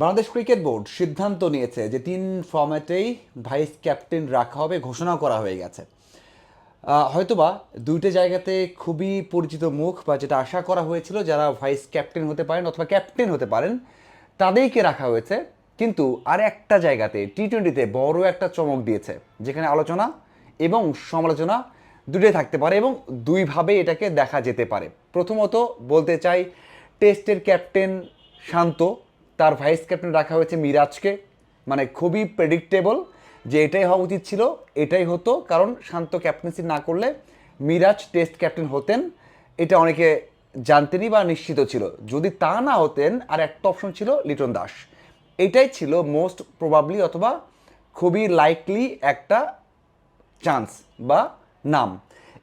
Bangladesh cricket board সিদ্ধান্ত নিয়েছে যে তিন ফর্ম্যাটেই ভাইস ক্যাপ্টেন রাখা হবে ঘোষণা করা হয়ে গেছে। হয়তোবা দুইটা জায়গাতে খুবই পরিচিত মুখ বা যেটা আশা করা হয়েছিল যারা ভাইস ক্যাপ্টেন হতে পারেন অথবা ক্যাপ্টেন হতে পারেন, তাদেরকে রাখা হয়েছে। কিন্তু আর একটা জায়গাতে টি টোয়েন্টিতে বড় একটা চমক দিয়েছে, যেখানে আলোচনা এবং সমালোচনা দুটোই থাকতে পারে এবং দুইভাবে এটাকে দেখা যেতে পারে। প্রথমত বলতে চাই, টেস্টের ক্যাপ্টেন শান্ত তার ভাইস ক্যাপ্টেন রাখা হয়েছে মিরাজকে। মানে খুবই প্রেডিক্টেবল যে এটাই হওয়া উচিত ছিল, এটাই হতো। কারণ শান্ত ক্যাপ্টেন্সি না করলে মিরাজ টেস্ট ক্যাপ্টেন হতেন, এটা অনেকে জানতেনই বা নিশ্চিত ছিল। যদি তা না হতেন, আর একটা অপশন ছিল লিটন দাস। এটাই ছিল মোস্ট প্রবাবলি অথবা খুবই লাইকলি একটা চান্স বা নাম।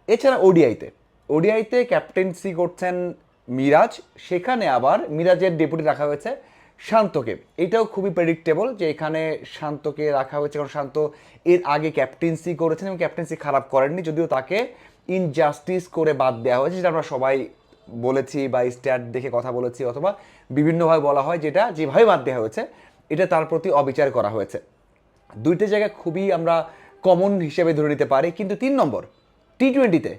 এছাড়া ওডিআইতে ওডিআইতে ক্যাপ্টেন্সি করছেন মিরাজ। সেখানে আবার মিরাজের ডেপুটি রাখা হয়েছে শান্তকে। এটাও খুবই প্রেডিক্টেবল যে এখানে শান্তকে রাখা হয়েছে, কারণ শান্ত এর আগে ক্যাপ্টেন্সি করেছেন এবং ক্যাপ্টেন্সি খারাপ করেননি, যদিও তাকে ইনজাস্টিস করে বাদ দেওয়া হয়েছে, যেটা আমরা সবাই বলেছি বা স্ট্যাট দেখে কথা বলেছি অথবা বিভিন্নভাবে বলা হয় যেটা যেভাবে বাদ দেওয়া হয়েছে, এটা তার প্রতি অবিচার করা হয়েছে। দুইটা জায়গা খুবই আমরা কমন হিসেবে ধরে নিতে পারি, কিন্তু তিন নম্বর টি টোয়েন্টিতে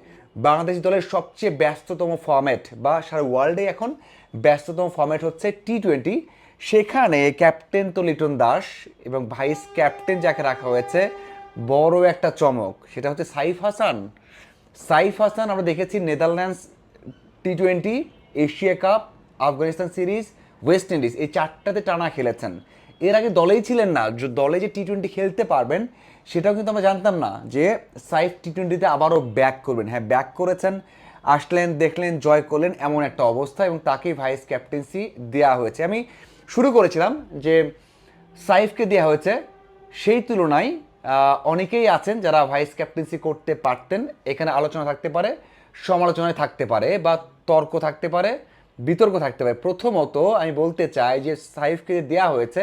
বাংলাদেশ দলের সবচেয়ে ব্যস্ততম ফর্ম্যাট বা সারা ওয়ার্ল্ডে এখন ব্যস্ততম ফর্ম্যাট হচ্ছে টি টোয়েন্টি সেখানে ক্যাপ্টেন তো লিটন দাস এবং ভাইস ক্যাপ্টেন যাকে রাখা হয়েছে বড় একটা চমক, সেটা হচ্ছে সাইফ হাসান। সাইফ হাসান আমরা দেখেছি Netherlands T twenty Asia cup, Afghanistan series, West Indies, এই চারটাতে টানা খেলেছেন। এর আগে দলেই ছিলেন না দলে যে টি টোয়েন্টি খেলতে পারবেন, সেটাও কিন্তু আমরা জানতাম না যে সাইফ টি টোয়েন্টিতে আবারও ব্যাক করবেন। হ্যাঁ ব্যাক করেছেন, আসলেন, দেখলেন, জয় করলেন এমন একটা অবস্থা এবং তাকেই ভাইস ক্যাপ্টেন্সি দেওয়া হয়েছে। আমি শুরু করেছিলাম যে সাইফকে দেওয়া হয়েছে। সেই তুলনায় অনেকেই আছেন যারা ভাইস ক্যাপ্টেন্সি করতে পারতেন, এখানে আলোচনা থাকতে পারে, সমালোচনায় থাকতে পারে বা তর্ক থাকতে পারে, বিতর্ক থাকতে পারে। প্রথমত আমি বলতে চাই যে সাইফকে দেওয়া হয়েছে,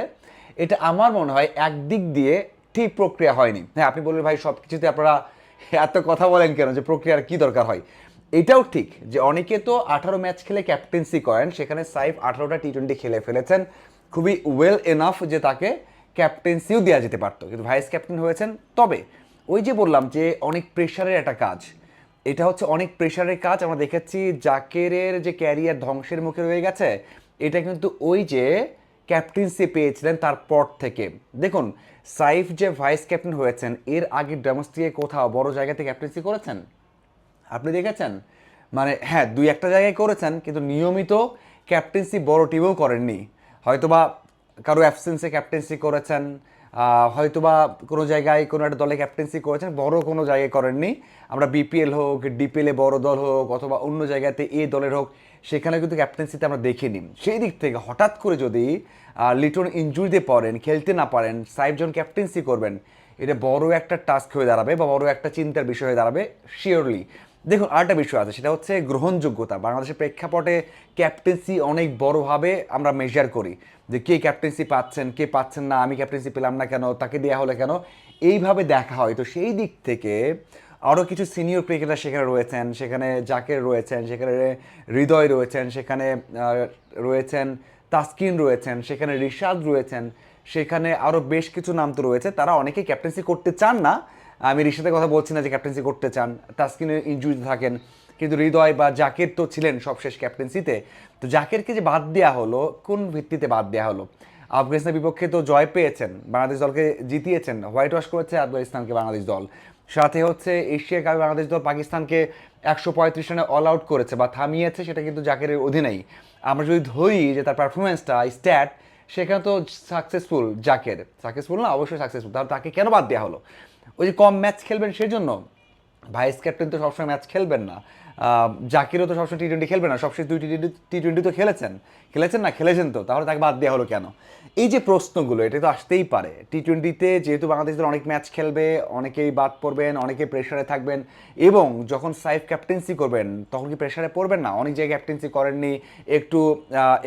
এটা আমার মনে হয় একদিক দিয়ে ঠিক প্রক্রিয়া হয়নি। হ্যাঁ আপনি বললেন, ভাই সব কিছুতে আপনারা এত কথা বলেন কেন? যে প্রক্রিয়ার কি দরকার হয়? এটাও ঠিক যে অনেকে তো আঠারো ম্যাচ খেলে ক্যাপ্টেন্সি করেন, সেখানে সাইফ আঠারোটা টি টোয়েন্টি খেলে ফেলেছেন। খুবই ওয়েল এনাফ যে তাকে ক্যাপ্টেন্সিও দেওয়া যেতে পারতো। কিন্তু ভাইস ক্যাপ্টেন হয়েছেন। তবে ওই যে বললাম যে অনেক প্রেশারের একটা কাজ, এটা হচ্ছে অনেক প্রেশারের কাজ। আমরা দেখেছি জাকেরের যে ক্যারিয়ার ধ্বংসের মুখে রয়ে গেছে, এটা কিন্তু ওই যে ক্যাপ্টেন্সি পেয়েছিলেন তারপর থেকে। দেখুন, সাইফ যে ভাইস ক্যাপ্টেন হয়েছেন, এর আগে ডোমেস্টিকে কোথাও বড় জায়গাতে ক্যাপ্টেন্সি করেছেন? আপনি দেখেছেন? মানে হ্যাঁ দুই একটা জায়গায় করেছেন, কিন্তু নিয়মিত ক্যাপ্টেন্সি বড় টিমেও করেননি। হয়তোবা কারও অ্যাবসেন্সে ক্যাপ্টেন্সি করেছেন হয়তোবা কোনো জায়গায় কোনো একটা দলে ক্যাপ্টেন্সি করেছেন, বড় কোনো জায়গায় করেননি। আমরা বিপিএল হোক ডিপিএলে বড় দল হোক, অথবা অন্য জায়গাতে এ দলের হোক, সেখানে কিন্তু ক্যাপ্টেন্সিতে আমরা দেখিনি। সেই দিক থেকে হঠাৎ করে যদি লিটন ইঞ্জুরিতে পড়েন, খেলতে না পারেন সাইফ জন ক্যাপ্টেন্সি করবেন, এটা বড় একটা টাস্ক হয়ে দাঁড়াবে বা বড় একটা চিন্তার বিষয় হয়ে দাঁড়াবে শিওরলি দেখুন, আরেকটা বিষয় আছে, সেটা হচ্ছে গ্রহণযোগ্যতা। বাংলাদেশের প্রেক্ষাপটে ক্যাপ্টেন্সি অনেক বড়ভাবে আমরা মেজার করি, যে কে ক্যাপ্টেন্সি পাচ্ছেন, কে পাচ্ছেন না, আমি ক্যাপ্টেন্সি পেলাম না কেন, তাকে দেওয়া হলো কেন, এইভাবে দেখা হয়। তো সেই দিক থেকে আরও কিছু সিনিয়র ক্রিকেটার সেখানে রয়েছেন, সেখানে জাকের রয়েছেন, সেখানে হৃদয় রয়েছেন, সেখানে রয়েছেন তাসকিন রয়েছেন, সেখানে রিশাদ রয়েছেন, সেখানে আরও বেশ কিছু নাম তো রয়েছে, তারা অনেকেই ক্যাপ্টেন্সি করতে চান না আমি রিশাদের কথা বলছি না যে ক্যাপ্টেন্সি করতে চান। তাসকিনের ইনজুরি থাকেন, কিন্তু হৃদয় বা জাকের তো ছিলেন সবশেষ ক্যাপ্টেন্সিতে তো জাকেরকে যে বাদ দেওয়া হলো, কোন ভিত্তিতে বাদ দেওয়া হলো? আফগানিস্তানের বিপক্ষে তো জয় পেয়েছেন, বাংলাদেশ দলকে জিতিয়েছেন, হোয়াইট ওয়াশ করেছে আফগানিস্তানকে বাংলাদেশ দল। সাথে হচ্ছে এশিয়া কাপে বাংলাদেশ দল পাকিস্তানকে একশো পঁয়ত্রিশ রানে অল আউট করেছে বা থামিয়েছে, সেটা কিন্তু জাকেরের অধীনেই। আমরা যদি ধরি যে তার পারফরমেন্সটা স্ট্যাট সেখানে তো সাকসেসফুল জাকের। সাকসেসফুল না, অবশ্যই সাকসেসফুল তাহলে তাকে কেন বাদ দেওয়া হলো? ওই যে কম ম্যাচ খেলবেন সেজন্য ভাইস ক্যাপ্টেন তো সবসময় ম্যাচ খেলবেন না। জাকিরও তো সবসময় টি টোয়েন্টি খেলবেন না সবসময় দুই টি টোয়েন্টি তো খেলেছেন। খেলেছেন না, খেলেছেন তো, তাহলে তাকে বাদ দেওয়া হলো কেন? এই যে প্রশ্নগুলো, এটা তো আসতেই পারে। টি টোয়েন্টিতে যেহেতু বাংলাদেশ দল অনেক ম্যাচ খেলবে, অনেকেই বাদ পড়বেন, অনেকে প্রেশারে থাকবেন, এবং যখন সাইফ ক্যাপ্টেন্সি করবেন, তখন কি প্রেশারে পড়বেন না? অনেক জায়গায় ক্যাপ্টেন্সি করেননি, একটু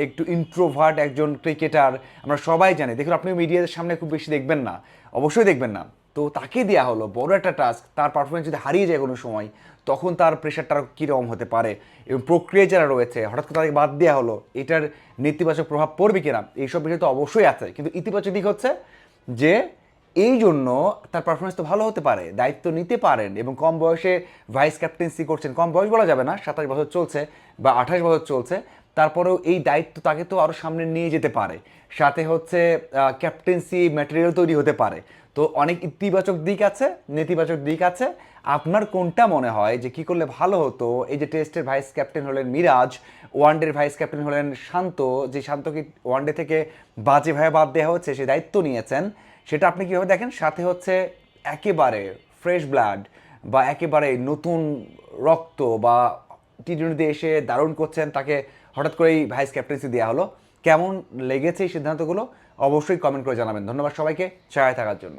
একটু ইন্ট্রোভার্ট একজন ক্রিকেটার আমরা সবাই জানি। দেখুন আপনি মিডিয়াদের সামনে খুব বেশি দেখবেন না। অবশ্যই দেখবেন না। তো তাকে দেওয়া হলো, বড় একটা টাস্ক তার পারফরমেন্স যদি হারিয়ে যায় কোনো সময়, তখন তার প্রেশারটা কীরকম হতে পারে? এবং প্রক্রিয়া যারা রয়েছে, হঠাৎ করে তাকে বাদ দেওয়া হলো, এটার নেতিবাচক প্রভাব পড়বে কিনা? এইসব বিষয় তো অবশ্যই আছে। কিন্তু ইতিবাচক দিক হচ্ছে যে, এই জন্য তার পারফরমেন্স তো ভালো হতে পারে, দায়িত্ব নিতে পারেন এবং কম বয়সে ভাইস ক্যাপ্টেন্সি করছেন। কম বয়স বলা যাবে না, সাতাশ বছর চলছে বা আঠাশ বছর চলছে, তারপরেও এই দায়িত্ব তাকে তো আরও সামনে নিয়ে যেতে পারে। সাথে হচ্ছে ক্যাপ্টেন্সি ম্যাটেরিয়াল তৈরি হতে পারে। তো অনেক ইতিবাচক দিক আছে, নেতিবাচক দিক আছে। আপনার কোনটা মনে হয় যে কি করলে ভালো হতো? এই যে টেস্টের ভাইস ক্যাপ্টেন হলেন মিরাজ, ওয়ানডের ভাইস ক্যাপ্টেন হলেন শান্ত। যে শান্তকে ওয়ানডে থেকে বাজে বাজেভাবে বাদ দেওয়া হচ্ছে, সে দায়িত্ব নিয়েছেন। সেটা আপনি কীভাবে দেখেন? সাথে হচ্ছে একেবারে ফ্রেশ ব্লাড বা একেবারে নতুন রক্ত বা টি টোয়েন্টিতে এসে দারুণ করছেন, তাকে হঠাৎ করেই ভাইস ক্যাপ্টেন্সি দেওয়া হলো। কেমন লেগেছে এই সিদ্ধান্তগুলো? অবশ্যই কমেন্ট করে জানাবেন। ধন্যবাদ সবাইকে। ছায়া থাকার জন্য।